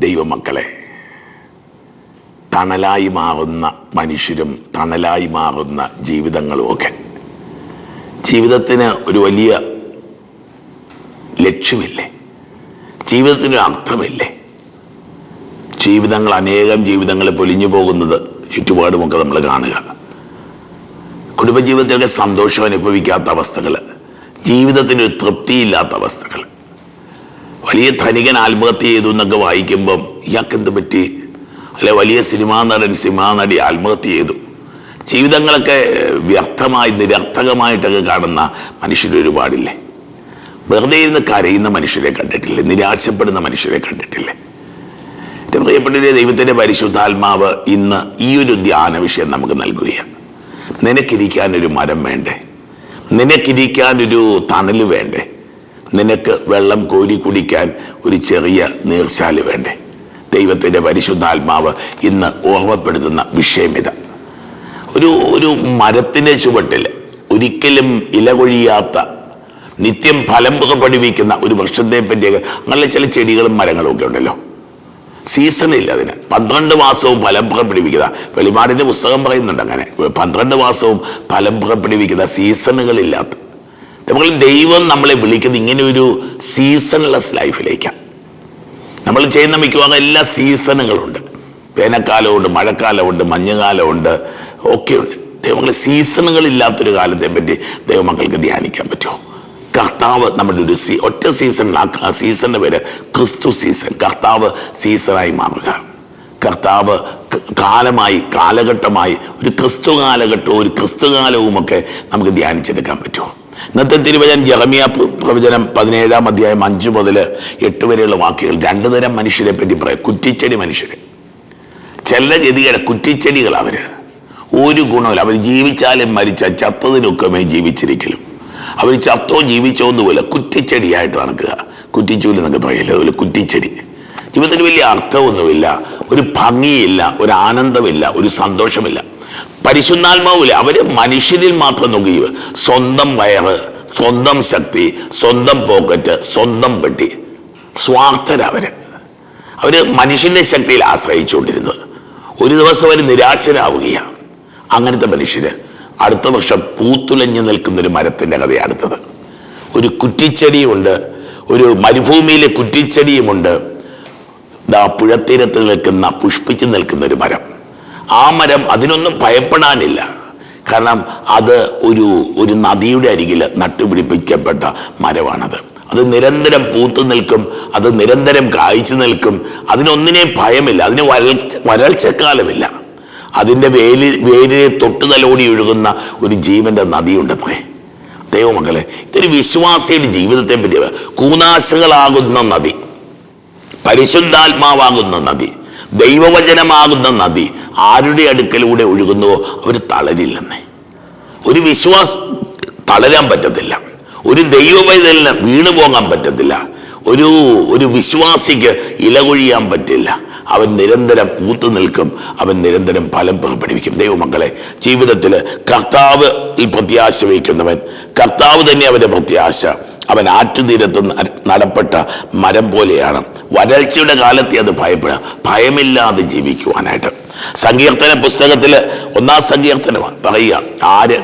ദൈവമക്കളെ തണലായി മാറുന്ന മനുഷ്യരും തണലായി മാറുന്ന ജീവിതങ്ങളും ഒക്കെ. ജീവിതത്തിന് ഒരു വലിയ ലക്ഷ്യമില്ലേ? ജീവിതത്തിന് അർത്ഥമില്ലേ? ജീവിതങ്ങൾ അനേകം ജീവിതങ്ങൾ പൊലിഞ്ഞു പോകുന്നത് ചുറ്റുപാടുമൊക്കെ നമ്മൾ കാണുക. കുടുംബജീവിതത്തിലൊക്കെ സന്തോഷം അനുഭവിക്കാത്ത അവസ്ഥകൾ ജീവിതത്തിന് തൃപ്തിയില്ലാത്ത അവസ്ഥകൾ. വലിയ ധനികൻ ആത്മഹത്യ ചെയ്തു എന്നൊക്കെ വായിക്കുമ്പം ഇയാൾക്ക് എന്ത് പറ്റി? അല്ലെ വലിയ സിനിമാ നടൻ സിനിമാ നടി ആത്മഹത്യ ചെയ്തു. ജീവിതങ്ങളൊക്കെ വ്യർത്ഥമായി നിരർത്ഥകമായിട്ടൊക്കെ കാണുന്ന മനുഷ്യർ ഒരുപാടില്ലേ? വെറുതെ ഇരുന്ന് കരയുന്ന മനുഷ്യരെ കണ്ടിട്ടില്ലേ? നിരാശപ്പെടുന്ന മനുഷ്യരെ കണ്ടിട്ടില്ലേ? എന്റെ പ്രിയപ്പെട്ട ദൈവത്തിന്റെ പരിശുദ്ധാത്മാവ് ഇന്ന് ഈ ഒരു ധ്യാന വിഷയം നമുക്ക് നൽകുകയാണ്. നിനക്കിരിക്കാൻ ഒരു മരം വേണ്ടേ? നിനക്കിരിക്കാൻ ഒരു തണൽ വേണ്ടേ? നിനക്ക് വെള്ളം കോരി കുടിക്കാൻ ഒരു ചെറിയ നീർച്ചാൽ വേണ്ടേ? ദൈവത്തിന്റെ പരിശുദ്ധാത്മാവ് ഇന്ന് ഓർമ്മപ്പെടുത്തുന്ന വിഷയം ഒരു ഒരു മരത്തിന്റെ ചുവട്ടിൽ ഒരിക്കലും ഇല കൊഴിയാത്ത നിത്യം ഫലം പുറപ്പെടുവിക്കുന്ന ഒരു വൃക്ഷത്തെ പറ്റിയൊക്കെ അങ്ങനെ ചില ചെടികളും മരങ്ങളും ഒക്കെ ഉണ്ടല്ലോ. സീസണില്ല അതിന്. പന്ത്രണ്ട് മാസവും ഫലം പുറപ്പെടുവിക്കുന്ന വെളിപാടിന്റെ പുസ്തകം പറയുന്നുണ്ട് അങ്ങനെ പന്ത്രണ്ട് മാസവും ഫലം പുറപ്പെടുവിക്കുന്ന സീസണുകളില്ലാത്ത നമ്മൾ ദൈവം നമ്മളെ വിളിക്കുന്നത് ഇങ്ങനെ ഒരു സീസൺലെസ് ലൈഫിലേക്കാണ് നമ്മൾ ചെയ്യുന്ന മിക്കവാറും എല്ലാ സീസണുകളുണ്ട് വേനൽക്കാലമുണ്ട് മഴക്കാലമുണ്ട് മഞ്ഞുകാലമുണ്ട് ഒക്കെയുണ്ട്. ദൈവങ്ങളെ സീസണുകളില്ലാത്തൊരു കാലത്തെ പറ്റി ദൈവമക്കൾക്ക് ധ്യാനിക്കാൻ പറ്റുമോ? കർത്താവ് നമ്മുടെ ഒരു സീ ഒറ്റ സീസൺ ആ സീസണിന്റെ പേര് ക്രിസ്തു സീസൺ കർത്താവ് സീസണായി മാറുക. കർത്താവ് കാലമായി കാലഘട്ടമായി ഒരു ക്രിസ്തു കാലഘട്ടവും ഒരു ക്രിസ്തു കാലവുമൊക്കെ നമുക്ക് ധ്യാനിച്ചെടുക്കാൻ പറ്റുമോ? ഇന്നത്തെ തിരുവചനം ജെറമിയ പ്രവചനം പതിനേഴാം അധ്യായം അഞ്ച് മുതൽ എട്ട് വരെയുള്ള വാക്കുകൾ രണ്ടു തരം മനുഷ്യരെ പറ്റി പറയാം. കുറ്റിച്ചെടി മനുഷ്യരെ. ചില ഗതികളെ കുറ്റിച്ചെടികൾ അവർ ഒരു ഗുണമില്ല അവർ ജീവിച്ചാലും മരിച്ച ചത്തതിനൊക്കെ ജീവിച്ചിരിക്കലും. അവർ ചത്തോ ജീവിച്ചോ എന്നുപോലെ കുറ്റിച്ചെടിയായിട്ട് നടക്കുക. കുറ്റിച്ചൂൽ എന്നൊക്കെ പറയില്ല? അതുപോലെ കുറ്റിച്ചെടി. ജീവിതത്തിൽ വലിയ അർത്ഥമൊന്നുമില്ല. ഒരു ഭംഗിയില്ല ഒരു ആനന്ദമില്ല ഒരു സന്തോഷമില്ല. പരിശുദ്ധാത്മാവില്ല. അവർ മനുഷ്യരിൽ മാത്രം നോക്കി. സ്വന്തം വയറ് സ്വന്തം ശക്തി സ്വന്തം പോക്കറ്റ് സ്വന്തം പെട്ടി. സ്വാർത്ഥരവര് അവർ. മനുഷ്യന്റെ ശക്തിയിൽ ആശ്രയിച്ചുകൊണ്ടിരുന്നത്. ഒരു ദിവസം അവർ നിരാശരാവുകയാണ് അങ്ങനത്തെ മനുഷ്യര് അടുത്ത വർഷം പൂത്തുലഞ്ഞു നിൽക്കുന്ന ഒരു മരത്തിന്റെ കഥയാണ് അടുത്തത്. ഒരു കുറ്റിച്ചെടിയുണ്ട്. ഒരു മരുഭൂമിയിലെ കുറ്റിച്ചെടിയുമുണ്ട്. ദാ പുഴത്തീരത്ത് നിൽക്കുന്ന പുഷ്പിച്ച് നിൽക്കുന്ന ഒരു മരം. ആ മരം അതിനൊന്നും ഭയപ്പെടാനില്ല. കാരണം അത് ഒരു ഒരു നദിയുടെ അരികിൽ നട്ടുപിടിപ്പിക്കപ്പെട്ട മരമാണത്. അത് നിരന്തരം പൂത്തു നിൽക്കും അത് നിരന്തരം കായ്ച്ചു നിൽക്കും. അതിനൊന്നിനെയും ഭയമില്ല അതിന് വരൾ വരൾച്ചക്കാലമില്ല. അതിന്റെ വേലി വേലിനെ തൊട്ടു തലോടി ഒഴുകുന്ന ഒരു ജീവന്റെ നദിയുണ്ടത്രേ. ദൈവമക്കളെ ഇതൊരു വിശ്വാസിയുടെ ജീവിതത്തെ പറ്റി കൂനാശകളാകുന്ന നദി. പരിശുദ്ധാത്മാവാകുന്ന നദി ദൈവവചനമാകുന്ന നദി ആരുടെ അടുക്കലൂടെ ഒഴുകുന്നുവോ അവർ തളരില്ലെന്നേ. ഒരു വിശ്വാസ് തളരാൻ പറ്റത്തില്ല. ഒരു ദൈവവൈതലിന് വീണു പോകാൻ പറ്റത്തില്ല. ഒരു ഒരു വിശ്വാസിക്ക് ഇലകൊഴിയാൻ പറ്റില്ല. അവൻ നിരന്തരം പൂത്തു നിൽക്കും. അവൻ നിരന്തരം ഫലം പുറപ്പെടുവിക്കും. ദൈവമക്കളെ ജീവിതത്തിൽ കർത്താവ് പ്രത്യാശ വയ്ക്കുന്നവൻ കർത്താവ് തന്നെ അവന്റെ പ്രത്യാശ. അവൻ ആറ്റുതീരത്ത് നടപ്പെട്ട മരം പോലെയാണ്. വരൾച്ചയുടെ കാലത്തെ അത് ഭയപ്പെടുക ഭയമില്ലാതെ ജീവിക്കുവാനായിട്ട്. സങ്കീർത്തന പുസ്തകത്തിൽ ഒന്നാം സങ്കീർത്തനമാണ് പറയുക ആര്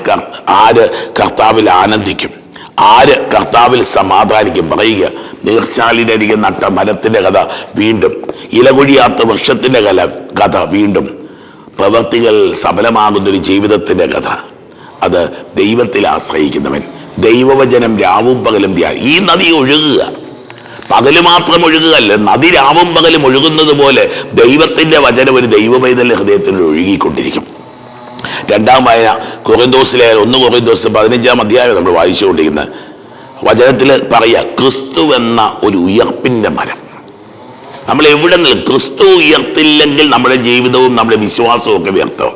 ആര് കർത്താവിൽ ആനന്ദിക്കും? ആര് കർത്താവിൽ സമാധാനിക്കും? പറയുക നീർച്ചാലിന്റെ അരികെ നട്ട മരത്തിന്റെ കഥ വീണ്ടും. ഇലകുഴിയാത്ത വൃക്ഷത്തിന്റെ കല കഥ വീണ്ടും. പ്രവൃത്തികൾ സഫലമാകുന്നൊരു ജീവിതത്തിന്റെ കഥ. അത് ദൈവത്തിൽ ആശ്രയിക്കുന്നവൻ. ദൈവവചനം രാവും പകലും ധ്യാ ഈ നദി ഒഴുകുക. പകൽ മാത്രം ഒഴുകുകയല്ല നദി രാവും പകലും ഒഴുകുന്നത് പോലെ ദൈവത്തിന്റെ വചനം ഒരു ദൈവമൈതല്യ ഹൃദയത്തിൽ ഒഴുകിക്കൊണ്ടിരിക്കും. രണ്ടാം വായന കൊറിന്തോസിലെ ഒന്ന് കൊറിന്തോസ് പതിനഞ്ചാം അധ്യായം നമ്മൾ വായിച്ചുകൊണ്ടിരിക്കുന്നത്. വചനത്തിൽ പറയുക ക്രിസ്തു എന്ന ഒരു ഉയർപ്പിന്റെ മരം. നമ്മൾ എവിടെ നിന്ന് ക്രിസ്തു ഉയർത്തില്ലെങ്കിൽ നമ്മുടെ ജീവിതവും നമ്മുടെ വിശ്വാസവും ഒക്കെ വ്യർത്ഥം.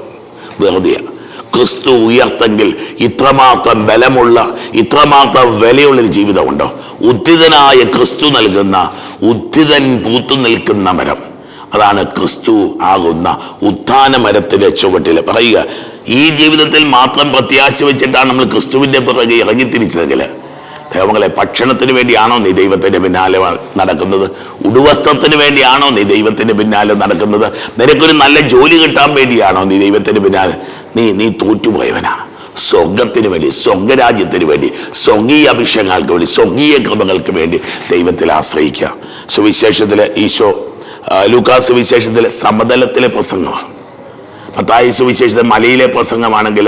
വെറുതെയാണ് ക്രിസ്തു ഉയർത്തെങ്കിൽ ഇത്രമാത്രം ബലമുള്ള ഇത്രമാത്രം വിലയുള്ളൊരു ജീവിതമുണ്ടോ? ഉദ്ധിതനായ ക്രിസ്തു നൽകുന്ന ഉദ്ധിതൻ പൂത്തു നിൽക്കുന്ന മരം. അതാണ് ക്രിസ്തു ആകുന്ന ഉത്ഥാന മരത്തിലെ ചുവട്ടിൽ പറയുക ഈ ജീവിതത്തിൽ മാത്രം പ്രത്യാശ വെച്ചിട്ടാണ് നമ്മൾ ക്രിസ്തുവിന്റെ പിറകെ ഇറങ്ങിത്തിരിച്ചതെങ്കിൽ ദൈവങ്ങളെ ഭക്ഷണത്തിന് വേണ്ടിയാണോ നീ ദൈവത്തിന്റെ പിന്നാലെ നടക്കുന്നത്? ഉടുവസ്ത്രത്തിന് വേണ്ടിയാണോ നീ ദൈവത്തിന്റെ പിന്നാലെ നടക്കുന്നത്? നിനക്കൊരു നല്ല ജോലി കിട്ടാൻ വേണ്ടിയാണോ നീ ദൈവത്തിന്റെ പിന്നാലെ? നീ നീ തോറ്റുപോയവനാ സ്വർഗത്തിന് വേണ്ടി സ്വർഗരാജ്യത്തിന് വേണ്ടി സ്വർഗീയ അഭിഷേകങ്ങൾക്ക് വേണ്ടി സ്വർഗീയ കൃപകൾക്ക് വേണ്ടി ദൈവത്തിൽ ആശ്രയിക്കുക. സുവിശേഷത്തിൽ ഈശോ ലൂക്കാ ലൂക്കാസ് സുവിശേഷത്തിലെ സമതലത്തിലെ പ്രസംഗമാണ്. മത്തായി സുവിശേഷത്തിൽ മലയിലെ പ്രസംഗമാണെങ്കിൽ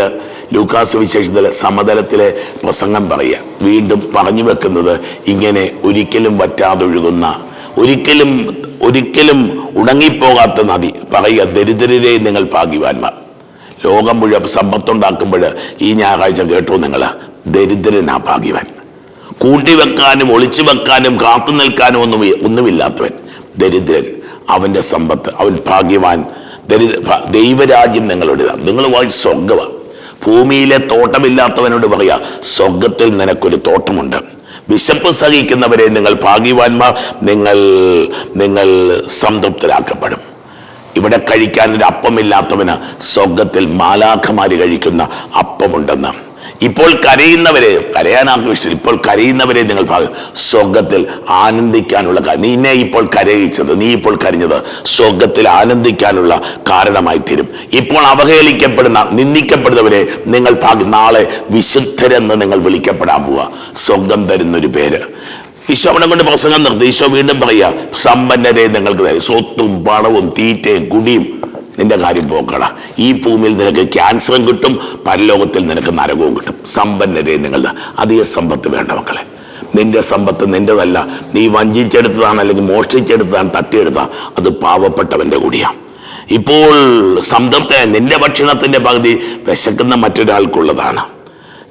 ലൂക്കാസ് വിശേഷത്തിലെ സമതലത്തിലെ പ്രസംഗം പറയുക. വീണ്ടും പറഞ്ഞു വെക്കുന്നത് ഇങ്ങനെ ഒരിക്കലും വറ്റാതൊഴുകുന്ന ഒരിക്കലും ഒരിക്കലും ഉണങ്ങിപ്പോകാത്ത നദി. പറയുക ദരിദ്രരെ നിങ്ങൾ ഭാഗ്യവാന്മാർ. ലോകം മുഴുവൻ സമ്പത്തുണ്ടാക്കുമ്പോൾ ഈ ഞായറാഴ്ച കേട്ടു നിങ്ങൾ ദരിദ്രനാ ഭാഗ്യവാൻ. കൂട്ടി വെക്കാനും ഒളിച്ചു വെക്കാനും കാത്തു നിൽക്കാനും ഒന്നും ഒന്നുമില്ലാത്തവൻ ദരിദ്രൻ. അവന്റെ സമ്പത്ത് അവൻ ഭാഗ്യവാൻ ദരി ദൈവരാജ്യം നിങ്ങളുടേതാണ്. നിങ്ങൾ വായി സ്വർഗമാണ് ഭൂമിയിലെ തോട്ടമില്ലാത്തവനോട് പറയാ സ്വർഗത്തിൽ നിനക്കൊരു തോട്ടമുണ്ട്. വിശപ്പ് സഹിക്കുന്നവരെ നിങ്ങൾ ഭാഗ്യവാന്മാർ നിങ്ങൾ നിങ്ങൾ സംതൃപ്തരാക്കപ്പെടും. ഇവിടെ കഴിക്കാൻ ഒരു അപ്പമില്ലാത്തവന് സ്വർഗത്തിൽ മാലാഖമാര് കഴിക്കുന്ന അപ്പമുണ്ടെന്ന്. ഇപ്പോൾ കരയുന്നവരെ കരയാനാർക്കും ഇഷ്ടം ഇപ്പോൾ കരയുന്നവരെ നിങ്ങൾ ഭാഗം സ്വർഗത്തിൽ ആനന്ദിക്കാനുള്ള നിന്നെ ഇപ്പോൾ കരയിച്ചത് നീ ഇപ്പോൾ കരഞ്ഞത് സ്വർഗത്തിൽ ആനന്ദിക്കാനുള്ള കാരണമായി തീരും. ഇപ്പോൾ അവഹേളിക്കപ്പെടുന്ന നിന്ദിക്കപ്പെടുന്നവരെ നിങ്ങൾ ഭാഗ്യം നാളെ വിശുദ്ധരെന്ന് നിങ്ങൾ വിളിക്കപ്പെടാൻ പോവുക സ്വർഗം തരുന്നൊരു പേര്. ഈശോ അവിടെ കൊണ്ട് പ്രസംഗം നിർത്തി. ഈശോ വീണ്ടും പറയുക സമ്പന്നരെ നിങ്ങൾക്ക്. സ്വത്തും പണവും തീറ്റയും കുടിയും നിന്റെ കാര്യം പോക്കട ഈ ഭൂമിയിൽ നിനക്ക് ക്യാൻസറും കിട്ടും പരലോകത്തിൽ നിനക്ക് നരകവും കിട്ടും. സമ്പന്നരെ നിങ്ങളുടെ അധിക സമ്പത്ത് വേണ്ട മക്കളെ. നിന്റെ സമ്പത്ത് നിന്റെതല്ല. നീ വഞ്ചിച്ചെടുത്തതാണ് അല്ലെങ്കിൽ മോഷ്ടിച്ചെടുത്തതാണ് തട്ടിയെടുത്താണ് അത് പാവപ്പെട്ടവന്റെ കൂടിയാണ് ഇപ്പോൾ സംതൃപ്തി നിന്റെ ഭക്ഷണത്തിന്റെ പകുതി വിശക്കുന്ന മറ്റൊരാൾക്കുള്ളതാണ്.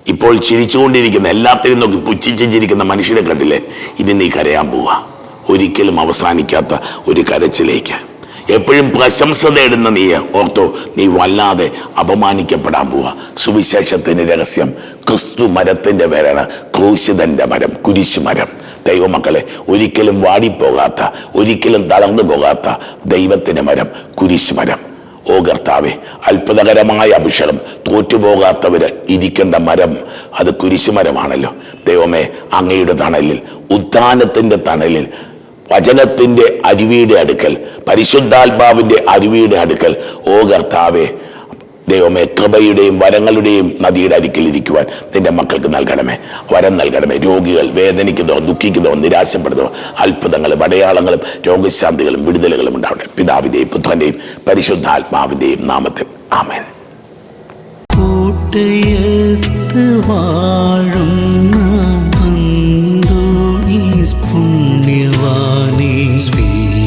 ഇപ്പോൾ ചിരിച്ചുകൊണ്ടിരിക്കുന്ന എല്ലാത്തിനും നോക്കി പുച്ഛിച്ച് ചിരിക്കുന്ന മനുഷ്യരെ കണ്ടില്ലേ? ഇനി നീ കരയാൻ പോവുക ഒരിക്കലും അവസാനിക്കാത്ത ഒരു കരച്ചിലേക്ക്. എപ്പോഴും പ്രശംസ നേടുന്ന നീ ഓർത്തോ നീ വല്ലാതെ അപമാനിക്കപ്പെടാൻ പോവുക സുവിശേഷത്തിന്റെ രഹസ്യം ക്രിസ്തു മരത്തിന്റെ പേരാണ് ക്രൂശിതന്റെ മരം കുരിശു മരം. ദൈവമക്കളെ ഒരിക്കലും വാടിപ്പോകാത്ത ഒരിക്കലും തളർന്നു പോകാത്ത ദൈവത്തിന്റെ മരം കുരിശു മരം. ഓ കർത്താവെ അത്ഭുതകരമായ അഭിഷേകം തോറ്റുപോകാത്തവർ ഇരിക്കേണ്ട മരം അത് കുരിശുമരമാണല്ലോ ദൈവമേ അങ്ങയുടെ തണലിൽ ഉദ്ധാനത്തിന്റെ തണലിൽ വചനത്തിന്റെ അരുവിയുടെ അടുക്കൽ പരിശുദ്ധാത്മാവിന്റെ അരുവിയുടെ അടുക്കൽ ഓ കർത്താവെ ദൈവമേ കൃപയുടെയും വരങ്ങളുടെയും നദിയുടെ അരിക്കിൽ ഇരിക്കുവാൻ നിന്റെ മക്കൾക്ക് നൽകണമേ. വരം നൽകണമേ. രോഗികൾ വേദനിക്കുന്നവർ ദുഃഖിക്കുന്നവർ നിരാശപ്പെടുന്നവർ അത്ഭുതങ്ങളും അടയാളങ്ങളും രോഗശാന്തികളും വിടുതലുകളും ഉണ്ടാവട്ടെ. പിതാവിന്റെയും പുത്രന്റെയും പരിശുദ്ധാത്മാവിന്റെയും നാമത്തിൽ. ആമേൻ. കൂട്ടയത്ത്